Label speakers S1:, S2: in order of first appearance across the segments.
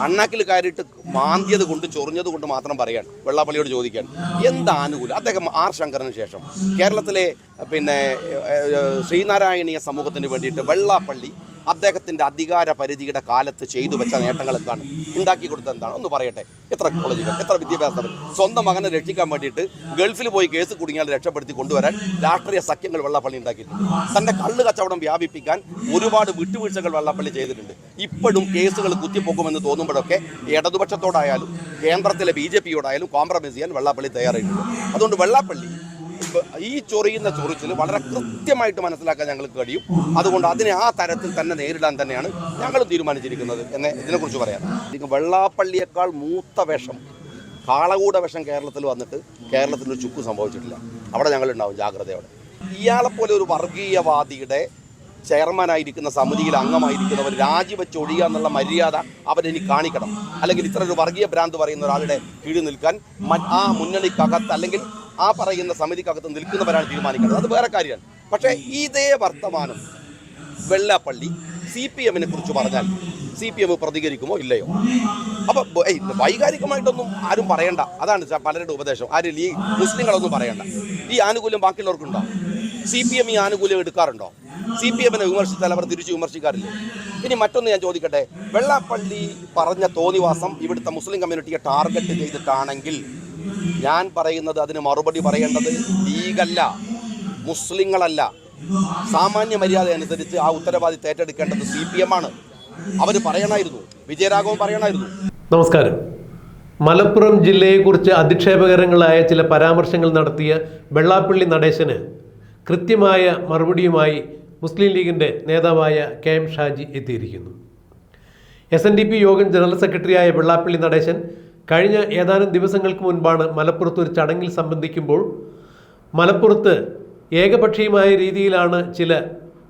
S1: അണ്ണാക്കിൽ കയറിയിട്ട് മാന്തിയത് കൊണ്ട് ചൊറിഞ്ഞത് കൊണ്ട് മാത്രം പറയാൻ വെള്ളാപ്പള്ളിയോട് ചോദിക്കാൻ എന്ത് ആനുകൂല്യം? അദ്ദേഹം ആർ ശങ്കറിന് ശേഷം കേരളത്തിലെ പിന്നെ ശ്രീനാരായണീയ സമൂഹത്തിന് വേണ്ടിയിട്ട് വെള്ളാപ്പള്ളി അദ്ദേഹത്തിന്റെ അധികാര പരിധിയുടെ കാലത്ത് ചെയ്തു വെച്ച നേട്ടങ്ങൾ എന്താണ്? ഉണ്ടാക്കി കൊടുത്തത് എന്താണ്? ഒന്ന് പറയട്ടെ. എത്ര കോളേജുകൾ എത്ര വിദ്യാഭ്യാസം സ്വന്തം മകനെ രക്ഷിക്കാൻ വേണ്ടിയിട്ട് ഗൾഫിൽ പോയി കേസ് കുടുങ്ങിയാൽ രക്ഷപ്പെടുത്തി കൊണ്ടുവരാൻ രാഷ്ട്രീയ സഖ്യങ്ങൾ വെള്ളപ്പള്ളി ഉണ്ടാക്കിയിട്ടുണ്ട്. തന്റെ കള്ള് കച്ചവടം വ്യാപിപ്പിക്കാൻ ഒരുപാട് വിട്ടുവീഴ്ചകൾ വെള്ളപ്പള്ളി ചെയ്തിട്ടുണ്ട്. ഇപ്പോഴും കേസുകൾ കുത്തിപ്പോക്കുമെന്ന് തോന്നുമ്പോഴൊക്കെ ഇടതുപക്ഷത്തോടായാലും കേന്ദ്രത്തിലെ ബി ജെ പിയോടായാലും കോംപ്രമൈസ് ചെയ്യാൻ വെള്ളാപ്പള്ളി തയ്യാറായിട്ടുണ്ട്. അതുകൊണ്ട് വെള്ളാപ്പള്ളി ഈ ചൊറിയുന്ന ചൊറിച്ചിൽ വളരെ കൃത്യമായിട്ട് മനസ്സിലാക്കാൻ ഞങ്ങൾക്ക് കഴിയും. അതുകൊണ്ട് അതിനെ ആ തരത്തിൽ തന്നെ നേരിടാൻ തന്നെയാണ് ഞങ്ങൾ തീരുമാനിച്ചിരിക്കുന്നത് എന്നെ ഇതിനെക്കുറിച്ച് പറയാം. വെള്ളാപ്പള്ളിയേക്കാൾ മൂത്ത വേഷം കാളകൂട വിഷം കേരളത്തിൽ വന്നിട്ട് കേരളത്തിൽ ഒരു ചുക്ക് സംഭവിച്ചിട്ടില്ല. അവിടെ ഞങ്ങളുണ്ടാവും ജാഗ്രതയോടെ. ഇയാളെപ്പോലെ ഒരു വർഗീയവാദിയുടെ ചെയർമാനായിരിക്കുന്ന സമിതിയിൽ അംഗമായിരിക്കുന്നവർ രാജിവെച്ച് ഒഴിയുക എന്നുള്ള മര്യാദ അവരിനി കാണിക്കണം. അല്ലെങ്കിൽ ഇത്ര ഒരു വർഗീയ ഭ്രാന്ത് പറയുന്ന ഒരാളുടെ കീഴിൽ നിൽക്കാൻ ആ മുന്നണിക്കകത്ത് അല്ലെങ്കിൽ ആ പറയുന്ന സമിതിക്കകത്ത് നിൽക്കുന്നവരാണ് തീരുമാനിക്കുന്നത് അത് വേറെ കാര്യമാണ്. പക്ഷേ ഇതേ വർത്തമാനം വെള്ളാപ്പള്ളി സി പി എമ്മിനെ കുറിച്ച് പറഞ്ഞാൽ സി പി എം പ്രതികരിക്കുമോ ഇല്ലയോ? അപ്പൊ ബ- വൈകാരികമായിട്ടൊന്നും ആരും പറയണ്ട. അതാണ് പലരുടെ ഉപദേശം. ആരും ഈ മുസ്ലിങ്ങളൊന്നും പറയണ്ട. ഈ ആനുകൂല്യം ബാക്കിയുള്ളവർക്കുണ്ടോ? സി പി എം ഈ ആനുകൂല്യം എടുക്കാറുണ്ടോ? സി പി എമ്മിനെ വിമർശിച്ചാൽ അവർ തിരിച്ചു വിമർശിക്കാറില്ല? ഇനി മറ്റൊന്ന് ഞാൻ ചോദിക്കട്ടെ. വെള്ളാപ്പള്ളി പറഞ്ഞ തോന്നിവാസം ഇവിടുത്തെ മുസ്ലിം കമ്മ്യൂണിറ്റിയെ ടാർഗറ്റ് ചെയ്തിട്ടാണെങ്കിൽ ഞാൻ പറയുന്നത് അതിന് മറുപടി പറയേണ്ടത് ലീഗല്ല മുസ്ലിങ്ങളല്ല. സാമാന്യ മര്യാദ അനുസരിച്ച് ആ ഉത്തരവാദിത്തം ഏറ്റെടുക്കേണ്ടത് സി പി എം ആണ്. അവർ പറയണമായിരുന്നു വിജയരാഘവൻ പറയണമായിരുന്നു
S2: നമസ്കാരം. മലപ്പുറം ജില്ലയെക്കുറിച്ച് അധിക്ഷേപകരങ്ങളായ ചില പരാമർശങ്ങൾ നടത്തിയ വെള്ളാപ്പള്ളി നടേശന് കൃത്യമായ മറുപടിയുമായി മുസ്ലിം ലീഗിന്റെ നേതാവായ കെ എം ഷാജി എത്തിയിരിക്കുന്നു. എസ് എൻ ഡി പി യോഗം ജനറൽ സെക്രട്ടറിയായ വെള്ളാപ്പള്ളി നടേശൻ കഴിഞ്ഞ ഏതാനും ദിവസങ്ങൾക്ക് മുൻപാണ് മലപ്പുറത്ത് ഒരു ചടങ്ങിൽ സംബന്ധിക്കുമ്പോൾ മലപ്പുറത്ത് ഏകപക്ഷീയമായ രീതിയിലാണ് ചില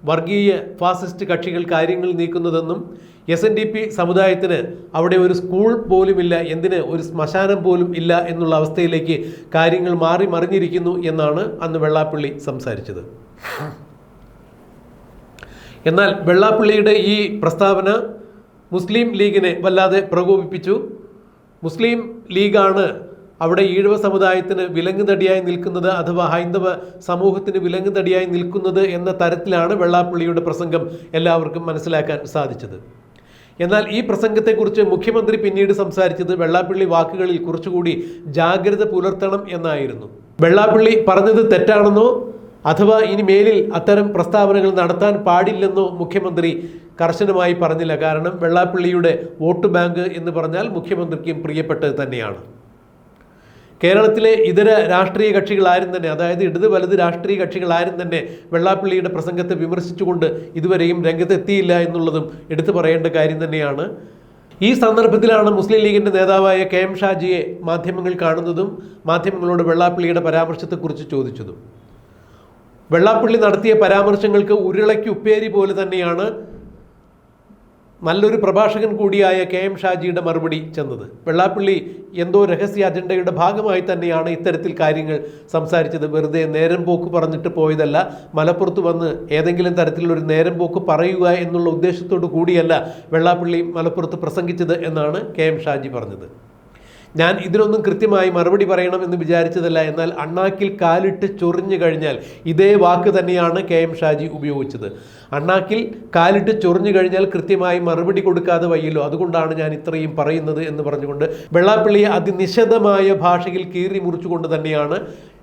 S2: വർഗീയ ഫാസിസ്റ്റ് കക്ഷികൾ കാര്യങ്ങൾ നീക്കുന്നതെന്നും എസ് എൻ ഡി പി സമുദായത്തിന് അവിടെ ഒരു സ്കൂൾ പോലുമില്ല എന്തിന് ഒരു ശ്മശാനം പോലും ഇല്ല എന്നുള്ള അവസ്ഥയിലേക്ക് കാര്യങ്ങൾ മാറി മറിഞ്ഞിരിക്കുന്നു എന്നാണ് അന്ന് വെള്ളാപ്പള്ളി സംസാരിച്ചത്. എന്നാൽ വെള്ളാപ്പള്ളിയുടെ ഈ പ്രസ്താവന മുസ്ലിം ലീഗിനെ വല്ലാതെ പ്രകോപിപ്പിച്ചു. മുസ്ലിം ലീഗാണ് അവിടെ ഈഴവ സമുദായത്തിന് വിലങ്ങുതടിയായി നിൽക്കുന്നത് അഥവാ ഹൈന്ദവ സമൂഹത്തിന് വിലങ്ങുതടിയായി നിൽക്കുന്നത് എന്ന തരത്തിലാണ് വെള്ളാപ്പള്ളിയുടെ പ്രസംഗം എല്ലാവർക്കും മനസ്സിലാക്കാൻ സാധിച്ചത്. എന്നാൽ ഈ പ്രസംഗത്തെക്കുറിച്ച് മുഖ്യമന്ത്രി പിന്നീട് സംസാരിച്ചത് വെള്ളാപ്പള്ളി വാക്കുകളിൽ കുറച്ചുകൂടി ജാഗ്രത പുലർത്തണം എന്നായിരുന്നു. വെള്ളാപ്പള്ളി പറഞ്ഞത് തെറ്റാണെന്നോ അഥവാ ഇനി മേലിൽ അത്തരം പ്രസ്താവനകൾ നടത്താൻ പാടില്ലെന്നോ മുഖ്യമന്ത്രി കർശനമായി പറഞ്ഞില്ല. കാരണം വെള്ളാപ്പള്ളിയുടെ വോട്ട് ബാങ്ക് എന്ന് പറഞ്ഞാൽ മുഖ്യമന്ത്രിക്കും പ്രിയപ്പെട്ടത് തന്നെയാണ്. കേരളത്തിലെ ഇതര രാഷ്ട്രീയ കക്ഷികളാരും തന്നെ അതായത് ഇടത് വലത് രാഷ്ട്രീയ കക്ഷികളാരും തന്നെ വെള്ളാപ്പള്ളിയുടെ പ്രസംഗത്തെ വിമർശിച്ചുകൊണ്ട് ഇതുവരെയും രംഗത്തെത്തിയില്ല എന്നുള്ളതും എടുത്തു പറയേണ്ട കാര്യം തന്നെയാണ്. ഈ സന്ദർഭത്തിലാണ് മുസ്ലിം ലീഗിന്റെ നേതാവായ കെ എം ഷാജിയെ മാധ്യമങ്ങൾ കാണുന്നതും മാധ്യമങ്ങളോട് വെള്ളാപ്പള്ളിയുടെ പരാമർശത്തെക്കുറിച്ച് ചോദിച്ചതും. വെള്ളാപ്പള്ളി നടത്തിയ പരാമർശങ്ങൾക്ക് ഉരുളയ്ക്ക് ഉപ്പേരി പോലെ തന്നെയാണ് നല്ലൊരു പ്രഭാഷകൻ കൂടിയായ കെ എം ഷാജിയുടെ മറുപടി ചെന്നത്. വെള്ളാപ്പള്ളി എന്തോ രഹസ്യ അജണ്ടയുടെ ഭാഗമായി തന്നെയാണ് ഇത്തരത്തിൽ കാര്യങ്ങൾ സംസാരിച്ചത്. വെറുതെ നേരം പോക്ക് പറഞ്ഞിട്ട് പോയതല്ല. മലപ്പുറത്ത് വന്ന് ഏതെങ്കിലും തരത്തിലുള്ള ഒരു നേരം പോക്ക് പറയുക എന്നുള്ള ഉദ്ദേശത്തോടു കൂടിയല്ല വെള്ളാപ്പള്ളി മലപ്പുറത്ത് പ്രസംഗിച്ചത് എന്നാണ് കെ എം ഷാജി പറഞ്ഞത്. ഞാൻ ഇതിനൊന്നും കൃത്യമായി മറുപടി പറയണം എന്ന് വിചാരിച്ചതല്ല. എന്നാൽ അണ്ണാക്കിൽ കാലിട്ട് ചൊറിഞ്ഞു കഴിഞ്ഞാൽ ഇതേ വാക്ക് തന്നെയാണ് കെ എം ഷാജി ഉപയോഗിച്ചത്. അണ്ണാക്കിൽ കാലിട്ട് ചൊറിഞ്ഞു കഴിഞ്ഞാൽ കൃത്യമായി മറുപടി കൊടുക്കാതെ വയ്യല്ലോ. അതുകൊണ്ടാണ് ഞാൻ ഇത്രയും പറയുന്നത് എന്ന് പറഞ്ഞുകൊണ്ട് വെള്ളാപ്പള്ളിയെ അതിനിഷേധമായ ഭാഷയിൽ കീറി മുറിച്ചുകൊണ്ട് തന്നെയാണ്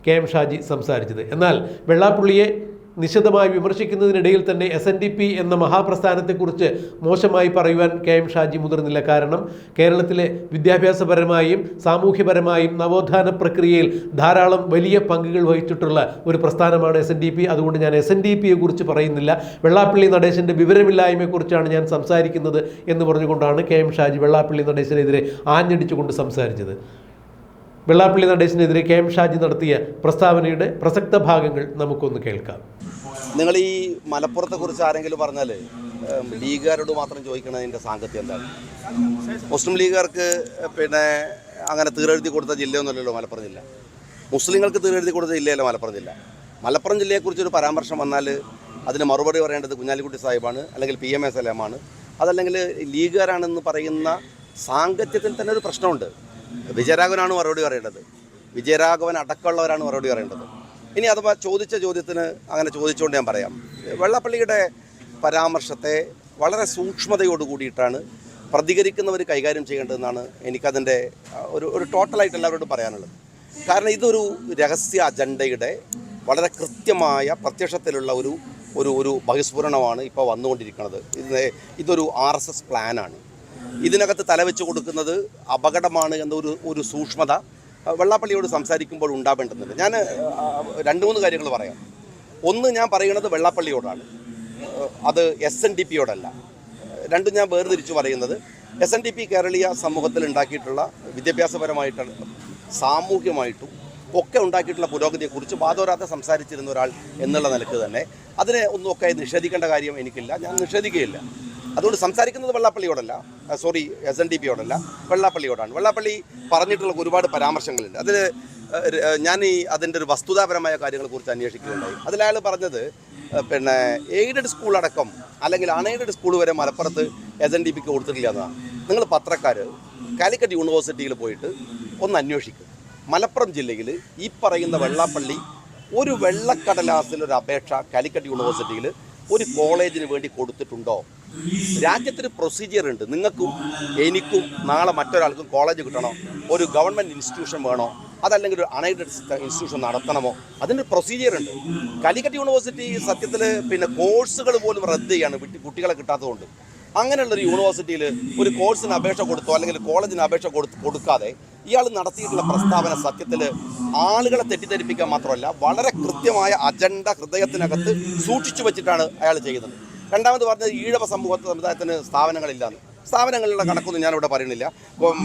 S2: കെ എം ഷാജി സംസാരിച്ചത്. എന്നാൽ വെള്ളാപ്പള്ളിയെ നിശിതമായി വിമർശിക്കുന്നതിനിടയിൽ തന്നെ എസ് എൻ ഡി പി എന്ന മഹാപ്രസ്ഥാനത്തെക്കുറിച്ച് മോശമായി പറയുവാൻ കെ എം ഷാജി മുതിർന്നില്ല. കാരണം കേരളത്തിലെ വിദ്യാഭ്യാസപരമായും സാമൂഹ്യപരമായും നവോത്ഥാന പ്രക്രിയയിൽ ധാരാളം വലിയ പങ്കുകൾ വഹിച്ചിട്ടുള്ള ഒരു പ്രസ്ഥാനമാണ് എസ് എൻ ഡി പി അതുകൊണ്ട് ഞാൻ എസ് എൻ ഡി പിയെ കുറിച്ച് പറയുന്നില്ല. വെള്ളാപ്പള്ളി നടേശന്റെ വിവരമില്ലായ്മയെക്കുറിച്ചാണ് ഞാൻ സംസാരിക്കുന്നത് എന്ന് പറഞ്ഞുകൊണ്ടാണ് കെ എം ഷാജി വെള്ളാപ്പള്ളി നടേശനെതിരെ ആഞ്ഞടിച്ചുകൊണ്ട് സംസാരിച്ചത്. വെള്ളാപ്പള്ളി നടേശനെതിരെ കെ എം ഷാജി നടത്തിയ പ്രസ്താവനയുടെ പ്രസക്ത ഭാഗങ്ങൾ നമുക്കൊന്ന് കേൾക്കാം.
S1: നിങ്ങൾ ഈ മലപ്പുറത്തെ കുറിച്ച് ആരെങ്കിലും പറഞ്ഞാൽ ലീഗുകാരോട് മാത്രം ചോദിക്കണതിന്റെ സാങ്കത്യം എന്താണ്? മുസ്ലിം ലീഗുകാർക്ക് പിന്നെ അങ്ങനെ തീരെഴുതി കൊടുത്ത ജില്ലയൊന്നുമല്ലല്ലോ മലപ്പുറം ജില്ല. മുസ്ലിങ്ങൾക്ക് തീരെഴുതി കൊടുത്ത ജില്ലയല്ല മലപ്പുറം ജില്ല. മലപ്പുറം ജില്ലയെക്കുറിച്ചൊരു പരാമർശം വന്നാൽ അതിന് മറുപടി പറയേണ്ടത് കുഞ്ഞാലിക്കുട്ടി സാഹിബാണ് അല്ലെങ്കിൽ പി എം എം ആണ് അതല്ലെങ്കിൽ ലീഗുകാരാണെന്ന് പറയുന്ന സാങ്കത്യത്തിൽ തന്നെ ഒരു പ്രശ്നമുണ്ട്. വിജയരാഘവനാണ് മറുപടി പറയേണ്ടത്. വിജയരാഘവൻ അടക്കമുള്ളവരാണ് മറുപടി പറയേണ്ടത്. ഇനി അഥവാ ചോദിച്ച ചോദ്യത്തിന് അങ്ങനെ ചോദിച്ചുകൊണ്ട് ഞാൻ പറയാം. വെള്ളപ്പള്ളിയുടെ പരാമർശത്തെ വളരെ സൂക്ഷ്മതയോട് കൂടിയിട്ടാണ് പ്രതികരിക്കുന്നവർ കൈകാര്യം ചെയ്യേണ്ടതെന്നാണ് എനിക്കതിന്റെ ഒരു ഒരു ടോട്ടലായിട്ട് എല്ലാവരോടും പറയാനുള്ളത്. കാരണം ഇതൊരു രഹസ്യ അജണ്ടയുടെ വളരെ കൃത്യമായ പ്രത്യക്ഷത്തിലുള്ള ഒരു ഒരു ഒരു ബഹിസ്ഫുരണമാണ് ഇപ്പോൾ വന്നുകൊണ്ടിരിക്കുന്നത്. ഇത് ഇതൊരു ആർ എസ് എസ് പ്ലാനാണ്. ഇതിനകത്ത് തലവെച്ച് കൊടുക്കുന്നത് അപകടമാണ് എന്നൊരു ഒരു സൂക്ഷ്മത വെള്ളാപ്പള്ളിയോട് സംസാരിക്കുമ്പോൾ ഉണ്ടാവേണ്ടതുണ്ട്. ഞാൻ രണ്ട് മൂന്ന് കാര്യങ്ങൾ പറയാം. ഒന്ന് ഞാൻ പറയുന്നത് വെള്ളാപ്പള്ളിയോടാണ്. അത് എസ് എൻ ഡി പിയോടല്ല രണ്ടും ഞാൻ വേർതിരിച്ച് പറയുന്നത് എസ് എൻ ഡി പി കേരളീയ സമൂഹത്തിൽ ഉണ്ടാക്കിയിട്ടുള്ള വിദ്യാഭ്യാസപരമായിട്ടുള്ള സാമൂഹ്യമായിട്ടും ഒക്കെ ഉണ്ടാക്കിയിട്ടുള്ള പുരോഗതിയെക്കുറിച്ച് വാദോരാതെ സംസാരിച്ചിരുന്ന ഒരാൾ എന്നുള്ള നിലയ്ക്ക് തന്നെ അതിനെ ഒന്നുമൊക്കെ നിഷേധിക്കേണ്ട കാര്യം എനിക്കില്ല. ഞാൻ നിഷേധിക്കുകയില്ല. അതുകൊണ്ട് സംസാരിക്കുന്നത് വെള്ളാപ്പള്ളിയോടല്ല. സോറി എസ് എൻ ഡി പിയോടല്ല വെള്ളാപ്പള്ളിയോടാണ്. വെള്ളാപ്പള്ളി പറഞ്ഞിട്ടുള്ള ഒരുപാട് പരാമർശങ്ങളുണ്ട്. അതിൽ ഞാൻ ഈ അതിന്റെ ഒരു വസ്തുതാപരമായ കാര്യങ്ങളെ കാര്യങ്ങളെക്കുറിച്ച് അന്വേഷിക്കുകയുണ്ടായി. അതിലയാൾ പറഞ്ഞത് പിന്നെ എയ്ഡഡ് സ്കൂൾ അടക്കം അല്ലെങ്കിൽ അൺഎയ്ഡഡ് സ്കൂൾ വരെ മലപ്പുറത്ത് എസ് എൻ ഡി പിക്ക് കൊടുത്തിട്ടില്ല എന്നാണ്. നിങ്ങൾ പത്രക്കാർ കാലിക്കറ്റ് യൂണിവേഴ്സിറ്റിയിൽ പോയിട്ട് ഒന്ന് അന്വേഷിക്കും. മലപ്പുറം ജില്ലയിൽ ഈ പറയുന്ന വെള്ളാപ്പള്ളി ഒരു വെള്ളക്കടലാസിൽ ഒരു അപേക്ഷ കാലിക്കറ്റ് യൂണിവേഴ്സിറ്റിയിൽ ഒരു കോളേജിന് വേണ്ടി കൊടുത്തിട്ടുണ്ടോ? രാജ്യത്തിന് പ്രൊസീജിയർ ഉണ്ട്. നിങ്ങൾക്കും എനിക്കും നാളെ മറ്റൊരാൾക്കും കോളേജ് കിട്ടണോ? ഒരു ഗവൺമെന്റ് ഇൻസ്റ്റിറ്റ്യൂഷൻ വേണോ? അതല്ലെങ്കിൽ ഒരു അണൈഡഡ് ഇൻസ്റ്റിറ്റ്യൂഷൻ നടത്തണമോ? അതിന്റെ പ്രൊസീജിയർ ഉണ്ട്. കാലിക്കറ്റ് യൂണിവേഴ്സിറ്റി സത്യത്തിൽ പിന്നെ കോഴ്സുകൾ പോലും റദ്ദ് ചെയ്യാണ്. കുട്ടികളെ കിട്ടാത്തതുകൊണ്ട്. അങ്ങനെയുള്ള ഒരു യൂണിവേഴ്സിറ്റിയിൽ ഒരു കോഴ്സിന് അപേക്ഷ കൊടുത്തോ അല്ലെങ്കിൽ കോളേജിന് അപേക്ഷ കൊടുക്കാതെ ഇയാൾ നടത്തിയിട്ടുള്ള പ്രസ്താവന സത്യത്തിൽ ആളുകളെ തെറ്റിദ്ധരിപ്പിക്കാൻ മാത്രമല്ല വളരെ കൃത്യമായ അജണ്ട ഹൃദയത്തിനകത്ത് സൂക്ഷിച്ചു വെച്ചിട്ടാണ് അയാൾ ചെയ്യുന്നത്. രണ്ടാമത് പറഞ്ഞത് ഈഴവ സമൂഹത്തെ സമുദായത്തിന് സ്ഥാപനങ്ങളില്ലാന്ന്. സ്ഥാപനങ്ങളിലുള്ള കണക്കൊന്നും ഞാനിവിടെ പറയുന്നില്ല.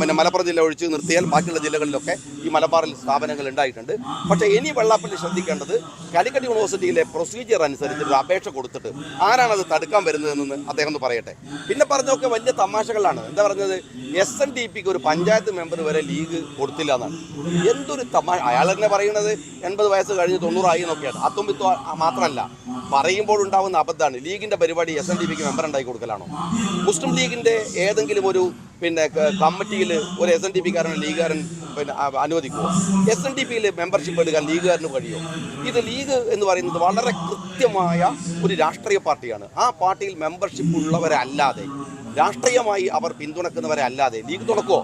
S1: പിന്നെ മലപ്പുറം ജില്ല ഒഴിച്ച് നിർത്തിയാൽ ബാക്കിയുള്ള ജില്ലകളിലൊക്കെ ഈ മലബാറിൽ സ്ഥാപനങ്ങൾ ഉണ്ടായിട്ടുണ്ട്. പക്ഷേ ഇനി വെള്ളാപ്പള്ളി ശ്രദ്ധിക്കേണ്ടത് കാലിക്കറ്റ് യൂണിവേഴ്സിറ്റിയിലെ പ്രൊസീജിയർ അനുസരിച്ച് ഒരു അപേക്ഷ കൊടുത്തിട്ട് ആരാണത് തടുക്കാൻ വരുന്നതെന്ന് അദ്ദേഹം ഒന്ന് പറയട്ടെ. പിന്നെ പറഞ്ഞതൊക്കെ വലിയ തമാശകളാണ്. എന്താ പറഞ്ഞത്? എസ് എൻ ഡി പിക്ക് ഒരു പഞ്ചായത്ത് മെമ്പർ വരെ ലീഗ് കൊടുത്തില്ല എന്നാണ്. എന്തൊരു തമാശ? അയാൾ തന്നെ പറയുന്നത് എൺപത് വയസ്സ് കഴിഞ്ഞ് തൊണ്ണൂറായി എന്നൊക്കെയാണ്. അത്തുമ്പിത്തോ മാത്രമല്ല പറയുമ്പോൾ ഉണ്ടാകുന്ന അബദ്ധമാണ്. ലീഗിന്റെ പരിപാടി എസ് എൻ ഡി പിക്ക് മെമ്പർ ഉണ്ടായി കൊടുക്കലാണോ? മുസ്ലിം ലീഗിന്റെ ഏതെങ്കിലും ഒരു പിന്നെ കമ്മിറ്റിയിൽ ഒരു എസ് എൻ ഡി പിക്കാരൻ ലീഗുകാരൻ പിന്നെ അനുവദിക്കുമോ എസ് എൻ ഡി പിയിൽ മെമ്പർഷിപ്പ് എടുക്കാൻ ലീഗുകാരന് കഴിയുമോ ഇത് ലീഗ് എന്ന് പറയുന്നത് വളരെ കൃത്യമായ ഒരു രാഷ്ട്രീയ പാർട്ടിയാണ്. ആ പാർട്ടിയിൽ മെമ്പർഷിപ്പ് ഉള്ളവരല്ലാതെ രാഷ്ട്രീയമായി അവർ പിന്തുണക്കുന്നവരെ അല്ലാതെ ലീഗ് തുറക്കുമോ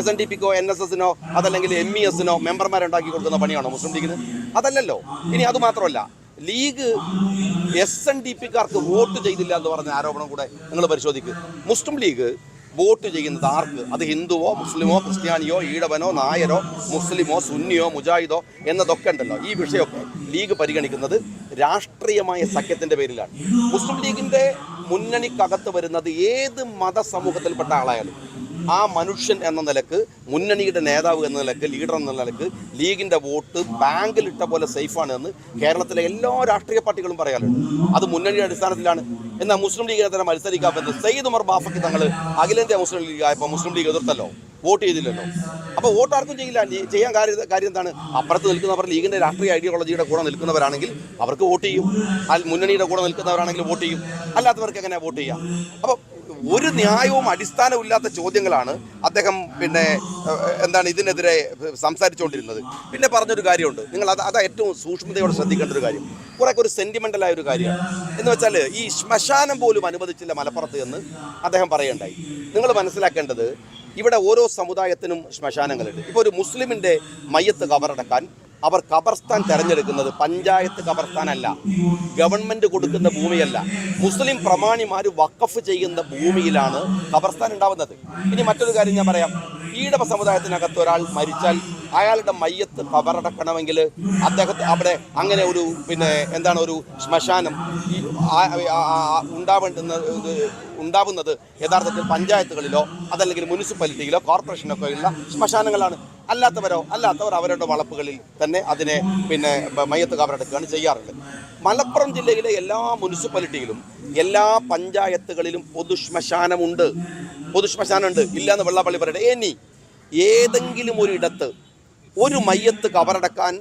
S1: എസ് എൻ ഡി പിക്കോ എൻ എസ് എസിനോ അതല്ലെങ്കിൽ എം ഇ എസിനോ മെമ്പർമാരുണ്ടാക്കി കൊടുക്കുന്ന പണിയാണോ മുസ്ലിം ലീഗിന്? അതല്ലല്ലോ. ഇനി അത് മാത്രമല്ല ലീഗ് എസ് എൻ ഡി പിക്കാർക്ക് വോട്ട് ചെയ്തില്ല എന്ന് പറഞ്ഞ ആരോപണം കൂടെ നിങ്ങൾ പരിശോധിക്കുക മുസ്ലിം ലീഗ് വോട്ട് ചെയ്യുന്നത് ആർക്ക്? അത് ഹിന്ദുവോ മുസ്ലിമോ ക്രിസ്ത്യാനിയോ ഈടവനോ നായരോ മുസ്ലിമോ സുന്നിയോ മുജാഹിദോ എന്നതൊക്കെ ഉണ്ടല്ലോ. ഈ വിഷയമൊക്കെ ലീഗ് പരിഗണിക്കുന്നത് രാഷ്ട്രീയമായ സഖ്യത്തിന്റെ പേരിലാണ്. മുസ്ലിം ലീഗിന്റെ മുന്നണിക്കകത്ത് വരുന്നത് ഏത് മതസമൂഹത്തിൽപ്പെട്ട ആളായാലും ആ മനുഷ്യൻ എന്ന നിലയ്ക്ക് മുന്നണിയുടെ നേതാവ് എന്ന നിലയ്ക്ക് ലീഡർ എന്ന നിലയ്ക്ക് ലീഗിന്റെ വോട്ട് ബാങ്കിലിട്ട പോലെ സേഫാണ് എന്ന് കേരളത്തിലെ എല്ലാ രാഷ്ട്രീയ പാർട്ടികളും പറയാറുണ്ട്. അത് മുന്നണിയുടെ അടിസ്ഥാനത്തിലാണ്. എന്നാൽ മുസ്ലിം ലീഗിനെ തന്നെ മത്സരിക്കാൻ സയ്യിദ് ഉമർ ബാഫയ്ക്ക് തങ്ങൾ അഖിലേന്ത്യാ മുസ്ലിം ലീഗ് ആയപ്പോൾ മുസ്ലിം ലീഗ് എതിർത്തല്ലോ? വോട്ട് ചെയ്തില്ലല്ലോ? അപ്പോൾ വോട്ട് ആർക്കും ചെയ്യില്ല. ചെയ്യാൻ കാര്യം കാര്യം എന്താണ്? അപ്പുറത്ത് നിൽക്കുന്നവർ ലീഗിന്റെ രാഷ്ട്രീയ ഐഡിയോളജിയുടെ കൂടെ നിൽക്കുന്നവരാണെങ്കിൽ അവർക്ക് വോട്ട് ചെയ്യും. അതിൽ മുന്നണിയുടെ കൂടെ നിൽക്കുന്നവരാണെങ്കിൽ വോട്ട് ചെയ്യും. അല്ലാത്തവർക്ക് എങ്ങനെ വോട്ട് ചെയ്യാം? അപ്പോൾ ഒരു ന്യായവും അടിസ്ഥാനമില്ലാത്ത ചോദ്യങ്ങളാണ് അദ്ദേഹം പിന്നെ എന്താണ് ഇതിനെതിരെ സംസാരിച്ചുകൊണ്ടിരുന്നത്. പിന്നെ പറഞ്ഞൊരു കാര്യമുണ്ട്. നിങ്ങൾ അത് അതാ ഏറ്റവും സൂക്ഷ്മതയോടെ ശ്രദ്ധിക്കേണ്ട ഒരു കാര്യം. കുറെ ഒരു സെന്റിമെന്റലായ ഒരു കാര്യമാണ്. എന്ന് വെച്ചാൽ ഈ ശ്മശാനം പോലും അനുവദിച്ചില്ല മലപ്പുറത്ത് എന്ന് അദ്ദേഹം പറയണ്ടായി നിങ്ങൾ മനസ്സിലാക്കേണ്ടത് ഇവിടെ ഓരോ സമുദായത്തിനും ശ്മശാനങ്ങളുണ്ട്. ഇപ്പോൾ ഒരു മുസ്ലിമിന്റെ മയ്യത്ത് കബറടക്കാൻ അവർ ഖബർസ്ഥാൻ തെരഞ്ഞെടുക്കുന്നത് പഞ്ചായത്ത് ഖബർസ്ഥാനല്ല ഗവൺമെന്റ് കൊടുക്കുന്ന ഭൂമിയല്ല. മുസ്ലിം പ്രമാണിമാർ വഖഫ് ചെയ്യുന്ന ഭൂമിയിലാണ് ഖബർസ്ഥാൻ ഉണ്ടാവുന്നത്. ഇനി മറ്റൊരു കാര്യം ഞാൻ പറയാം. ഈഴവ സമുദായത്തിനകത്ത് ഒരാൾ മരിച്ചാൽ അയാളുടെ മയ്യത്ത് കബറടക്കണമെങ്കിൽ അദ്ദേഹത്തെ അവിടെ അങ്ങനെ ഒരു പിന്നെ എന്താണ് ഒരു ശ്മശാനം ഉണ്ടാവേണ്ടുന്ന ഉണ്ടാവുന്നത് യഥാർത്ഥത്തിൽ പഞ്ചായത്തുകളിലോ അതല്ലെങ്കിൽ മുനിസിപ്പാലിറ്റിയിലോ കോർപ്പറേഷനൊക്കെയുള്ള ശ്മശാനങ്ങളാണ്. അല്ലാത്തവരോ അല്ലാത്തവർ അവരുടെ വളപ്പുകളിൽ തന്നെ അതിനെ പിന്നെ മയ്യത്ത് കവറെടുക്കുകയാണ് ചെയ്യാറുള്ളത്. മലപ്പുറം ജില്ലയിലെ എല്ലാ മുനിസിപ്പാലിറ്റിയിലും എല്ലാ പഞ്ചായത്തുകളിലും പൊതുശ്മശാനമുണ്ട്. പൊതുശ്മശാനമുണ്ട്. ഇല്ലാന്ന് വെള്ളാപ്പള്ളി പറയട്ടെ. ഇനി ഏതെങ്കിലും ഒരിടത്ത് ഒരു മയ്യത്ത് കവറടക്കാൻ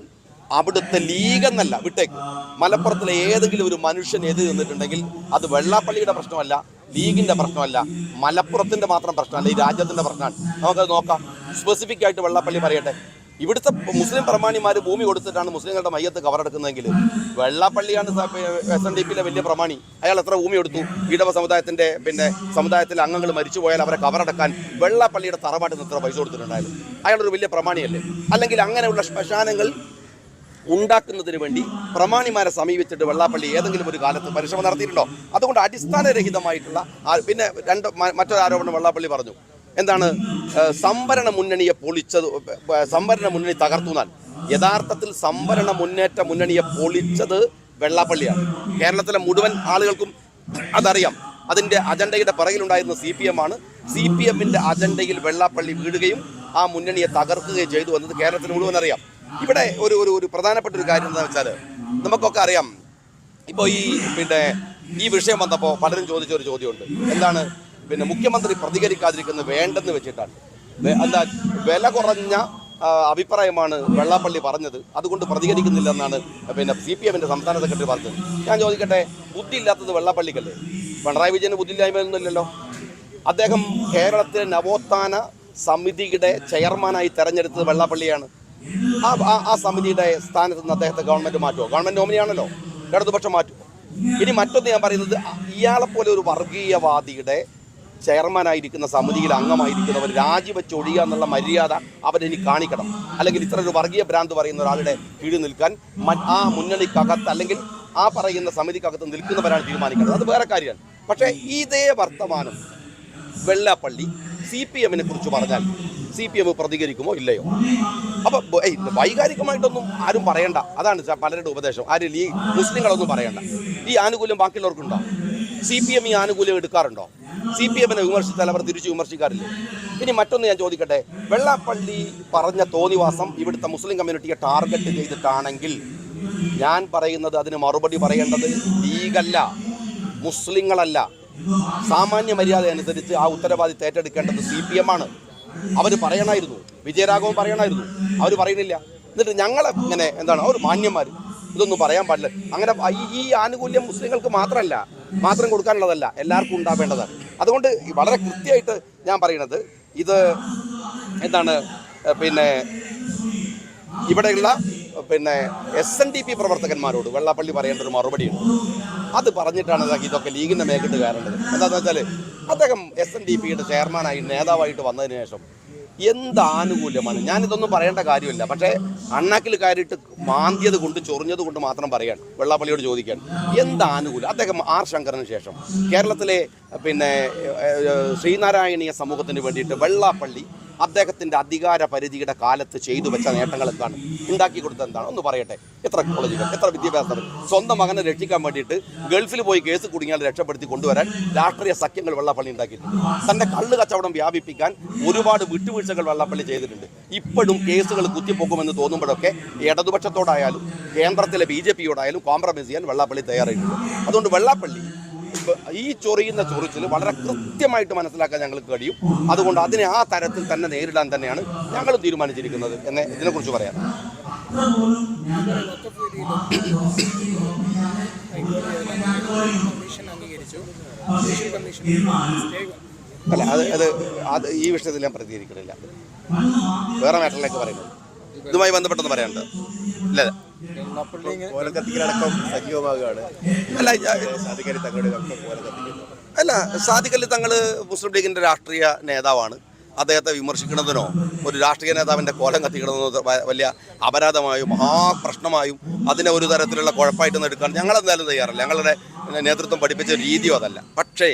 S1: അവിടുത്തെ ലീഗ് എന്നല്ല വിട്ടേക്ക്. മലപ്പുറത്തിലെ ഏതെങ്കിലും ഒരു മനുഷ്യൻ എതിർ നിന്നിട്ടുണ്ടെങ്കിൽ അത് വെള്ളാപ്പള്ളിയുടെ പ്രശ്നമല്ല ലീഗിന്റെ പ്രശ്നമല്ല മലപ്പുറത്തിന്റെ മാത്രം പ്രശ്നമല്ല ഈ രാജ്യത്തിന്റെ പ്രശ്നമാണ്. നമുക്കത് നോക്കാം. സ്പെസിഫിക് ആയിട്ട് വെള്ളപ്പള്ളി പറയട്ടെ. ഇവിടുത്തെ മുസ്ലിം പ്രമാണിമാർ ഭൂമി കൊടുത്തിട്ടാണ് മുസ്ലിങ്ങളുടെ മയ്യത്ത് കവറെടുക്കുന്നതെങ്കിൽ വെള്ളാപ്പള്ളിയാണ് എസ് എൻ ഡി പിയിലെ വലിയ പ്രമാണി. അയാൾ എത്ര ഭൂമി കൊടുത്തു ഇടവ സമുദായത്തിന്റെ പിന്നെ സമുദായത്തിലെ അംഗങ്ങൾ മരിച്ചു പോയാൽ അവരെ കവറടക്കാൻ വെള്ളാപ്പള്ളിയുടെ തറവാട്ടിൽ നിന്ന് എത്ര പൈസ കൊടുത്തിട്ടുണ്ടായിരുന്നു? അയാളൊരു വലിയ പ്രമാണിയല്ലേ? അല്ലെങ്കിൽ അങ്ങനെയുള്ള ശ്മശാനങ്ങൾ ഉണ്ടാക്കുന്നതിന് വേണ്ടി പ്രമാണിമാരെ സമീപിച്ചിട്ട് വെള്ളാപ്പള്ളി ഏതെങ്കിലും ഒരു കാലത്ത് പരിശ്രമം നടത്തിയിട്ടുണ്ടോ? അതുകൊണ്ട് അടിസ്ഥാനരഹിതമായിട്ടുള്ള പിന്നെ രണ്ട് മറ്റൊരു ആരോപണം വെള്ളാപ്പള്ളി പറഞ്ഞു. എന്താണ് സംവരണ മുന്നണിയെ പൊളിച്ചത് സംവരണ മുന്നണി തകർത്തു എന്നാൽ യഥാർത്ഥത്തിൽ സംവരണ മുന്നേറ്റ മുന്നണിയെ പൊളിച്ചത് വെള്ളാപ്പള്ളിയാണ്. കേരളത്തിലെ മുഴുവൻ ആളുകൾക്കും അതറിയാം. അതിന്റെ അജണ്ടയുടെ പിറകിലുണ്ടായിരുന്ന സി പി എം ആണ്. സി പി എമ്മിന്റെ അജണ്ടയിൽ വെള്ളാപ്പള്ളി വീഴുകയും ആ മുന്നണിയെ തകർക്കുകയും ചെയ്തു എന്നത് കേരളത്തിന് മുഴുവൻ അറിയാം. ഇവിടെ ഒരു ഒരു ഒരു പ്രധാനപ്പെട്ട ഒരു കാര്യം എന്താ വെച്ചാൽ നമുക്കൊക്കെ അറിയാം. ഇപ്പോൾ ഈ പിന്നെ ഈ വിഷയം വന്നപ്പോൾ പലരും ചോദിച്ച ഒരു ചോദ്യമുണ്ട്. എന്താണ്? പിന്നെ മുഖ്യമന്ത്രി പ്രതികരിക്കാതിരിക്കുന്നത് വേണ്ടെന്ന് വെച്ചിട്ടാണ്. എന്താ വില കുറഞ്ഞ അഭിപ്രായമാണ് വെള്ളാപ്പള്ളി പറഞ്ഞത്. അതുകൊണ്ട് പ്രതികരിക്കുന്നില്ലെന്നാണ് പിന്നെ സി പി എമ്മിന്റെ സംസ്ഥാന സെക്രട്ടറി പറഞ്ഞത്. ഞാൻ ചോദിക്കട്ടെ ബുദ്ധി ഇല്ലാത്തത് വെള്ളാപ്പള്ളിക്കല്ലേ? പിണറായി വിജയന് ബുദ്ധിയില്ലായ്മയൊന്നുമില്ലല്ലോ? അദ്ദേഹം കേരളത്തിലെ നവോത്ഥാന സമിതിയുടെ ചെയർമാനായി തെരഞ്ഞെടുത്തത് വെള്ളാപ്പള്ളിയാണ്. ആ ആ- സമിതിയുടെ സ്ഥാനത്ത് നിന്ന് അദ്ദേഹത്തെ ഗവൺമെന്റ് മാറ്റുമോ ഗവൺമെന്റ് നോമിനിയാണല്ലോ ഇടതുപക്ഷം മാറ്റുമോ ഇനി മറ്റൊന്ന് ഞാൻ പറയുന്നത് ഇയാളെപ്പോലെ ഒരു വർഗീയവാദിയുടെ ചെയർമാനായിരിക്കുന്ന സമിതിയിൽ അംഗമായിരിക്കുന്നവർ രാജിവെച്ച് ഒഴിയുക എന്നുള്ള മര്യാദ അവരെനി കാണിക്കണം. അല്ലെങ്കിൽ ഇത്ര ഒരു വർഗീയ ഭ്രാന്ത് പറയുന്ന ഒരാളുടെ കീഴിൽ നിൽക്കാൻ ആ മുന്നണിക്കകത്ത് അല്ലെങ്കിൽ ആ പറയുന്ന സമിതിക്കകത്ത് നിൽക്കുന്നവരാണ് തീരുമാനിക്കുന്നത് അത് വേറെ കാര്യമാണ്. പക്ഷേ ഇതേ വർത്തമാനം വെള്ളാപ്പള്ളി സി പി എമ്മിനെ കുറിച്ച് പറഞ്ഞാൽ സി പി എം പ്രതികരിക്കുമോ ഇല്ലയോ? അപ്പൊ ബ- വൈകാരികമായിട്ടൊന്നും ആരും പറയണ്ട. അതാണ് പലരുടെ ഉപദേശം. ആരും ഈ മുസ്ലിങ്ങളൊന്നും പറയണ്ട. ഈ ആനുകൂല്യം ബാക്കിയുള്ളവർക്കുണ്ടോ? സി പി എം ഈ ആനുകൂല്യം എടുക്കാറുണ്ടോ? സി പി എമ്മിനെ വിമർശിച്ചാൽ അവർ തിരിച്ചു വിമർശിക്കാറില്ലേ? ഇനി മറ്റൊന്ന് ഞാൻ ചോദിക്കട്ടെ. വെള്ളാപ്പള്ളി പറഞ്ഞ തോന്നിവാസം ഇവിടുത്തെ മുസ്ലിം കമ്മ്യൂണിറ്റിയെ ടാർഗറ്റ് ചെയ്തിട്ടാണെങ്കിൽ ഞാൻ പറയുന്നത് അതിന് മറുപടി പറയേണ്ടത് ലീഗല്ല മുസ്ലിങ്ങളല്ല. സാമാന്യ മര്യാദ അനുസരിച്ച് ആ ഉത്തരവാദിത്തം ഏറ്റെടുക്കേണ്ടത് സി പി എം ആണ്. അവർ പറയണമായിരുന്നു വിജയരാഘവൻ പറയണമായിരുന്നു അവർ പറയുന്നില്ല. എന്നിട്ട് ഞങ്ങളെ ഇങ്ങനെ എന്താണ് അവർ മാന്യന്മാർ ഇതൊന്നും പറയാൻ പാടില്ല. അങ്ങനെ ഈ- ആനുകൂല്യം മുസ്ലിങ്ങൾക്ക് മാത്രമല്ല മാത്രം കൊടുക്കാനുള്ളതല്ല എല്ലാവർക്കും ഉണ്ടാവേണ്ടതാണ്. അതുകൊണ്ട് വളരെ കൃത്യമായിട്ട് ഞാൻ പറയുന്നത് ഇത് എന്താണ് പിന്നെ ഇവിടെയുള്ള പിന്നെ എസ് എൻ ഡി പി പ്രവർത്തകന്മാരോട് വെള്ളാപ്പള്ളി പറയേണ്ട ഒരു മറുപടിയുണ്ട്. അത് പറഞ്ഞിട്ടാണ് ഇതാ ഇതൊക്കെ ലീഗിന്റെ മേക്കിട്ട് കയറേണ്ടത്. എന്താണെന്ന് വെച്ചാൽ അദ്ദേഹം എസ് എൻ ഡി പിയുടെ ചെയർമാനായി നേതാവായിട്ട് വന്നതിന് ശേഷം എന്ത് ആനുകൂല്യമാണ് ഞാനിതൊന്നും പറയേണ്ട കാര്യമില്ല. പക്ഷേ അണ്ണാക്കിൽ കയറിയിട്ട് മാന്തിയത് കൊണ്ട് ചൊറിഞ്ഞത് കൊണ്ട് മാത്രം പറയാൻ വെള്ളാപ്പള്ളിയോട് ചോദിക്കാൻ എന്ത് ആനുകൂല്യം അദ്ദേഹം ആർ ശങ്കറിന് ശേഷം കേരളത്തിലെ പിന്നെ ശ്രീനാരായണീയ സമൂഹത്തിന് വേണ്ടിയിട്ട് വെള്ളാപ്പള്ളി അദ്ദേഹത്തിന്റെ അധികാര പരിധിയുടെ കാലത്ത് ചെയ്തു വെച്ച നേട്ടങ്ങൾ എന്താണ്? ഉണ്ടാക്കി കൊടുത്തത് എന്താണ്? ഒന്ന് പറയട്ടെ. എത്ര കോളേജുകൾ എത്ര വിദ്യാഭ്യാസം സ്വന്തം മകനെ രക്ഷിക്കാൻ വേണ്ടിയിട്ട് ഗൾഫിൽ പോയി കേസ് കുടുങ്ങിയാൽ രക്ഷപ്പെടുത്തി കൊണ്ടുവരാൻ രാഷ്ട്രീയ സഖ്യങ്ങൾ വെള്ളപ്പള്ളി ഉണ്ടാക്കിയിട്ടുണ്ട്. തന്റെ കള്ള് കച്ചവടം വ്യാപിപ്പിക്കാൻ ഒരുപാട് വിട്ടുവീഴ്ചകൾ വെള്ളപ്പള്ളി ചെയ്തിട്ടുണ്ട്. ഇപ്പോഴും കേസുകൾ കുത്തിപ്പോക്കുമെന്ന് തോന്നുമ്പോഴൊക്കെ ഇടതുപക്ഷത്തോടായാലും കേന്ദ്രത്തിലെ ബി ജെ പിയോടായാലും കോംപ്രമൈസ് ചെയ്യാൻ വെള്ളാപ്പള്ളി തയ്യാറായിട്ടുണ്ട്. അതുകൊണ്ട് വെള്ളാപ്പള്ളി ഈ ചൊറിയുന്ന ചൊറിച്ചിൽ വളരെ കൃത്യമായിട്ട് മനസ്സിലാക്കാൻ ഞങ്ങൾക്ക് കഴിയും. അതുകൊണ്ട് അതിനെ ആ തരത്തിൽ തന്നെ നേരിടാൻ തന്നെയാണ് ഞങ്ങൾ തീരുമാനിച്ചിരിക്കുന്നത് എന്ന് ഇതിനെക്കുറിച്ച് പറയാം. അല്ല അത് അത് അത് ഈ വിഷയത്തിൽ ഞാൻ പ്രതികരിക്കുന്നില്ല. വേറെ മാറ്ററിലേക്ക് പറയുന്നത് ഇതുമായി ബന്ധപ്പെട്ടൊന്ന് പറയാനുണ്ട്. ഇല്ല അല്ല അല്ല സാദിഖലി തങ്ങൾ മുസ്ലിം ലീഗിന്റെ രാഷ്ട്രീയ നേതാവാണ്. അദ്ദേഹത്തെ വിമർശിക്കുന്നതിനോ ഒരു രാഷ്ട്രീയ നേതാവിന്റെ കോലം കത്തിക്കണമെന്നോ വലിയ അപരാധമായും മഹാപ്രശ്നമായും അതിനെ ഒരു തരത്തിലുള്ള കുഴപ്പമായിട്ടൊന്നും എടുക്കാൻ ഞങ്ങൾ എന്തായാലും തയ്യാറല്ല. ഞങ്ങളുടെ നേതൃത്വം പഠിപ്പിച്ച രീതിയോ അതല്ല. പക്ഷേ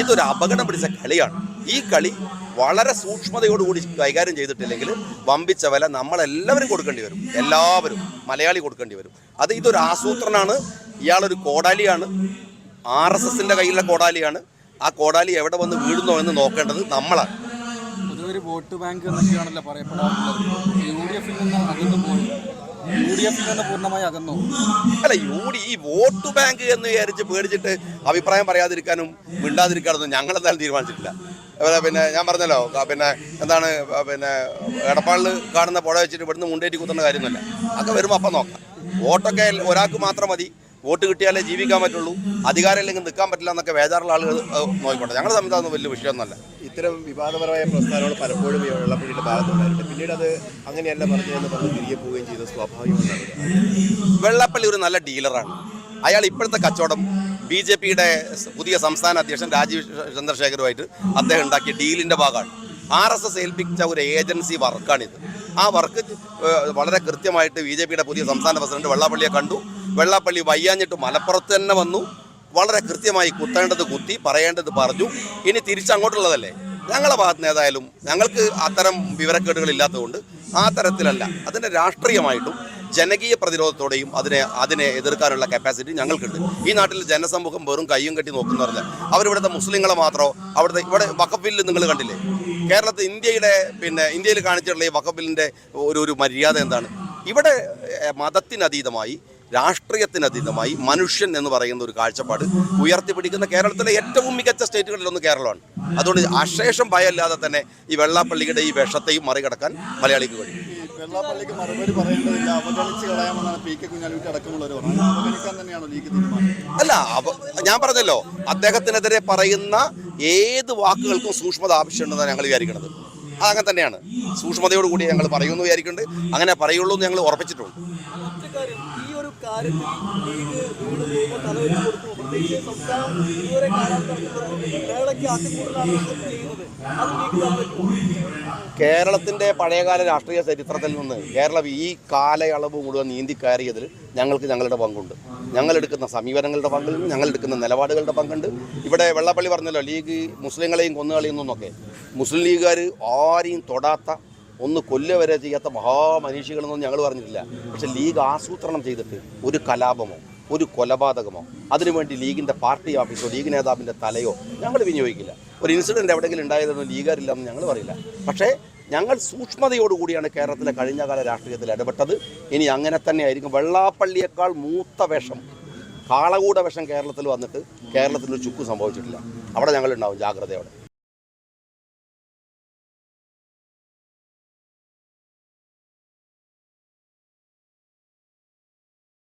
S1: ഇതൊരു അപകടം പിടിച്ച കളിയാണ്. ഈ കളി വളരെ സൂക്ഷ്മതയോടുകൂടി കൈകാര്യം ചെയ്തിട്ടില്ലെങ്കിൽ വമ്പിച്ച വില നമ്മളെല്ലാവരും കൊടുക്കേണ്ടി വരും. എല്ലാവരും മലയാളി കൊടുക്കേണ്ടി വരും. അത് ഇതൊരു ആസൂത്രണമാണ് ഇയാളൊരു കോടാലിയാണ്. ആർ എസ് എസിന്റെ കയ്യിലുള്ള കോടാലിയാണ്. ആ കോടാലി എവിടെ വന്ന് വീഴുന്നോ എന്ന് നോക്കേണ്ടത് നമ്മളാണ്.
S3: വോട്ട് ബാങ്ക് എന്നൊക്കെയാണല്ലോ പറയപ്പെടാറുള്ളത്. യു ഡി എഫിൽ നിന്ന് അകന്നു പോയി. യു ഡി എഫിൽ നിന്ന് പൂർണമായി അകന്നു.
S1: അല്ല യു ഡി ഈ വോട്ട് ബാങ്ക് എന്ന് വിചാരിച്ച് പേടിച്ചിട്ട് അഭിപ്രായം പറയാതിരിക്കാനും മിണ്ടാതിരിക്കാനൊന്നും ഞങ്ങൾ എന്തായാലും തീരുമാനിച്ചിട്ടില്ല. പിന്നെ ഞാൻ പറഞ്ഞല്ലോ പിന്നെ എന്താണ് പിന്നെ എടപ്പാളിൽ കാണുന്ന പുഴ വെച്ചിട്ട് ഇവിടുന്ന് മുണ്ടേറ്റി കുത്തുന്ന കാര്യമൊന്നുമല്ല. അതൊക്കെ വരുമ്പോൾ അപ്പം നോക്കാം. വോട്ടൊക്കെ ഒരാൾക്ക് മാത്രം മതി വോട്ട് കിട്ടിയാലേ ജീവിക്കാൻ പറ്റുള്ളൂ. അധികാരം ഇല്ലെങ്കിൽ നിൽക്കാൻ പറ്റില്ല എന്നൊക്കെ വേദാറുള്ള ആളുകൾ നോക്കിക്കോട്ടെ. ഞങ്ങളുടെ അതൊന്നും വലിയ വിഷയമൊന്നുമല്ല.
S4: ഇത്തരം വിവാദപരമായ പ്രസ്ഥാനങ്ങൾ പലപ്പോഴും ഈ വെള്ളപ്പള്ളിയുടെ ഭാഗത്തുണ്ടായിട്ടുണ്ട് പിന്നീട് അത് അങ്ങനെയല്ല പറഞ്ഞതെന്ന് പറഞ്ഞ് തിരികെ പോവുകയും ചെയ്ത സ്വാഭാവികമാണ്
S1: വെള്ളപ്പള്ളി ഒരു നല്ല ഡീലറാണ്. അയാൾ ഇപ്പോഴത്തെ കച്ചവടം ബി ജെ പിയുടെ പുതിയ സംസ്ഥാന അധ്യക്ഷൻ രാജീവ് ചന്ദ്രശേഖരുമായിട്ട് അദ്ദേഹം ഉണ്ടാക്കിയ ഡീലിന്റെ ഭാഗമാണ്. ആർ എസ് എസ് ഏൽപ്പിച്ച ഒരു ഏജൻസി വർക്കാണിത്. ആ വർക്ക് വളരെ കൃത്യമായിട്ട് ബി ജെ പിയുടെ പുതിയ സംസ്ഥാന പ്രസിഡന്റ് വെള്ളാപ്പള്ളിയെ കണ്ടു. വെള്ളാപ്പള്ളി വയ്യാഞ്ഞിട്ട് മലപ്പുറത്ത് തന്നെ വന്നു. വളരെ കൃത്യമായി കുത്തേണ്ടത് കുത്തി പറയേണ്ടത് പറഞ്ഞു. ഇനി തിരിച്ചങ്ങോട്ടുള്ളതല്ലേ? ഞങ്ങളെ ഭാഗത്ത് നിന്ന് ഏതായാലും ഞങ്ങൾക്ക് അത്തരം വിവരക്കേടുകൾ ഇല്ലാത്തതുകൊണ്ട് ആ തരത്തിലല്ല. അതിന്റെ രാഷ്ട്രീയമായിട്ടും ജനകീയ പ്രതിരോധത്തോടെയും അതിനെ അതിനെ എതിർക്കാനുള്ള കപ്പാസിറ്റി ഞങ്ങൾക്കുണ്ട്. ഈ നാട്ടിൽ ജനസമൂഹം വെറും കയ്യും കെട്ടി നോക്കുന്നവരല്ല. അവരിവിടുത്തെ മുസ്ലിങ്ങളെ മാത്രമോ അവിടുത്തെ ഇവിടെ വക്കബില്ല് നിങ്ങൾ കണ്ടില്ലേ? കേരളത്തിൽ ഇന്ത്യയുടെ പിന്നെ ഇന്ത്യയിൽ കാണിച്ചിട്ടുള്ള ഈ വക്കബില്ലിന്റെ ഒരു ഒരു മര്യാദ എന്താണ്? ഇവിടെ മതത്തിനതീതമായി രാഷ്ട്രീയത്തിനതീതമായി മനുഷ്യൻ എന്ന് പറയുന്ന ഒരു കാഴ്ചപ്പാട് ഉയർത്തിപ്പിടിക്കുന്ന കേരളത്തിലെ ഏറ്റവും മികച്ച സ്റ്റേറ്റുകളിലൊന്ന് കേരളമാണ്. അതുകൊണ്ട് അശേഷം ഭയമില്ലാതെ തന്നെ ഈ വെള്ളാപ്പള്ളിയുടെ ഈ വിഷത്തെയും മറികടക്കാൻ മലയാളിക്ക് കഴിയും.
S3: വെള്ളാപ്പള്ളിക്ക് മറുപടി പറയേണ്ടതില്ല അവഗണിച്ച് കളയാമെന്നാണ് പി കെ കുഞ്ഞാലിക്കുട്ടി അടക്കമുള്ളവർ പറഞ്ഞത്. അവഗണിക്കാൻ തന്നെയാണോ ലീഗ് തീരുമാനം.
S1: അല്ല ഞാൻ പറഞ്ഞല്ലോ അദ്ദേഹത്തിനെതിരെ പറയുന്ന ഏത് വാക്കുകൾക്കും സൂക്ഷ്മത ആവശ്യമുണ്ടെന്നാണ് ഞങ്ങൾ വിചാരിക്കുന്നത്. അത് അങ്ങനെ തന്നെയാണ്. സൂക്ഷ്മതയോടുകൂടി ഞങ്ങൾ പറയുമെന്ന് വിചാരിക്കുന്നുണ്ട്. അങ്ങനെ പറയുള്ളൂ എന്ന് ഞങ്ങൾ ഉറപ്പിച്ചിട്ടുണ്ട്.
S5: കാര്യത്തിൽ ലീഗ് അതികൂടുതലാണ് അത്
S1: പഴയകാല രാഷ്ട്രീയ ചരിത്രത്തിൽ നിന്ന് കേരളം ഈ കാലയളവ് മുഴുവൻ നീന്തി കയറിയതിൽ ഞങ്ങൾക്ക് ഞങ്ങളുടെ പങ്കുണ്ട്. ഞങ്ങളെടുക്കുന്ന സമീപനങ്ങളുടെ പങ്കുണ്ട് ഞങ്ങളെടുക്കുന്ന നിലപാടുകളുടെ പങ്കുണ്ട്. ഇവിടെ വെള്ളപ്പള്ളി പറഞ്ഞല്ലോ ലീഗ് മുസ്ലിങ്ങളെയും കൊന്നുകളിയുന്നൊക്കെ മുസ്ലിം ലീഗുകാർ ആരെയും തൊടാത്ത ഒന്ന് കൊല്ലുക വരെ ചെയ്യാത്ത മഹാമനീഷികളെന്നൊന്നും ഞങ്ങൾ പറഞ്ഞിട്ടില്ല. പക്ഷെ ലീഗ് ആസൂത്രണം ചെയ്തിട്ട് ഒരു കലാപമോ ഒരു കൊലപാതകമോ അതിനുവേണ്ടി ലീഗിന്റെ പാർട്ടി ഓഫീസോ ലീഗ് നേതാവിന്റെ തലയോ ഞങ്ങൾ വിനിയോഗിക്കില്ല. ഒരു ഇൻസിഡന്റ് എവിടെയെങ്കിലും ഉണ്ടായതെന്ന് ലീഗാരില്ലെന്ന് ഞങ്ങൾ പറയില്ല. പക്ഷേ ഞങ്ങൾ സൂക്ഷ്മതയോടുകൂടിയാണ് കേരളത്തിലെ കഴിഞ്ഞകാല രാഷ്ട്രീയത്തിൽ ഇടപെട്ടത്. ഇനി അങ്ങനെ തന്നെ ആയിരിക്കും വെള്ളാപ്പള്ളിയേക്കാൾ മൂത്ത വേഷം കാളകൂട വേഷം കേരളത്തിൽ വന്നിട്ട് കേരളത്തിൽ ഒരു ചുക്ക് സംഭവിച്ചിട്ടില്ല. അവിടെ ഞങ്ങളുണ്ടാവും ജാഗ്രതയോടെ.